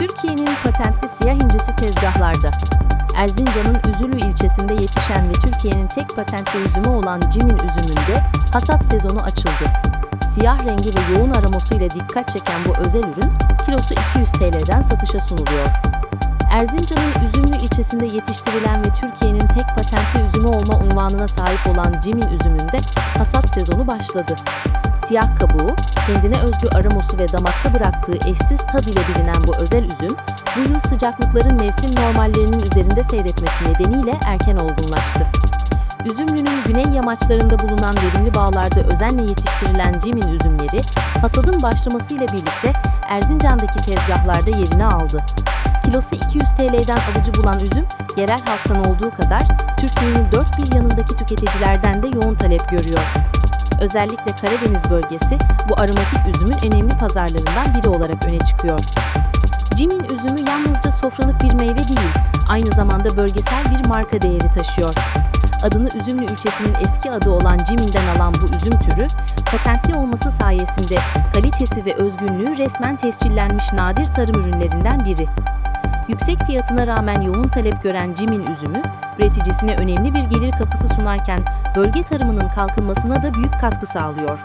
Türkiye'nin patentli siyah incisi tezgahlarda. Erzincan'ın Üzülü ilçesinde yetişen ve Türkiye'nin tek patentli üzümü olan Cimin üzümünde hasat sezonu açıldı. Siyah rengi ve yoğun aroması ile dikkat çeken bu özel ürün kilosu 200 TL'den satışa sunuluyor. Erzincan'ın Üzümlü ilçesinde yetiştirilen ve Türkiye'nin tek patentli üzümü olma unvanına sahip olan Cimin üzümünde hasat sezonu başladı. Siyah kabuğu, kendine özgü aroması ve damakta bıraktığı eşsiz tad ile bilinen bu özel üzüm, bu yıl sıcaklıkların mevsim normallerinin üzerinde seyretmesi nedeniyle erken olgunlaştı. Üzümlü'nün güney yamaçlarında bulunan verimli bağlarda özenle yetiştirilen Cimin üzümleri, hasadın başlamasıyla birlikte Erzincan'daki tezgahlarda yerini aldı. Kilosu 200 TL'den alıcı bulan üzüm, yerel halktan olduğu kadar Türkiye'nin dört bir yanındaki tüketicilerden de yoğun talep görüyor. Özellikle Karadeniz bölgesi bu aromatik üzümün önemli pazarlarından biri olarak öne çıkıyor. Cimin üzümü yalnızca sofralık bir meyve değil, aynı zamanda bölgesel bir marka değeri taşıyor. Adını Üzümlü ilçesinin eski adı olan Cimin'den alan bu üzüm türü, patentli olması sayesinde kalitesi ve özgünlüğü resmen tescillenmiş nadir tarım ürünlerinden biri. Yüksek fiyatına rağmen yoğun talep gören Cimin üzümü, üreticisine önemli bir gelir kapısı sunarken bölge tarımının kalkınmasına da büyük katkı sağlıyor.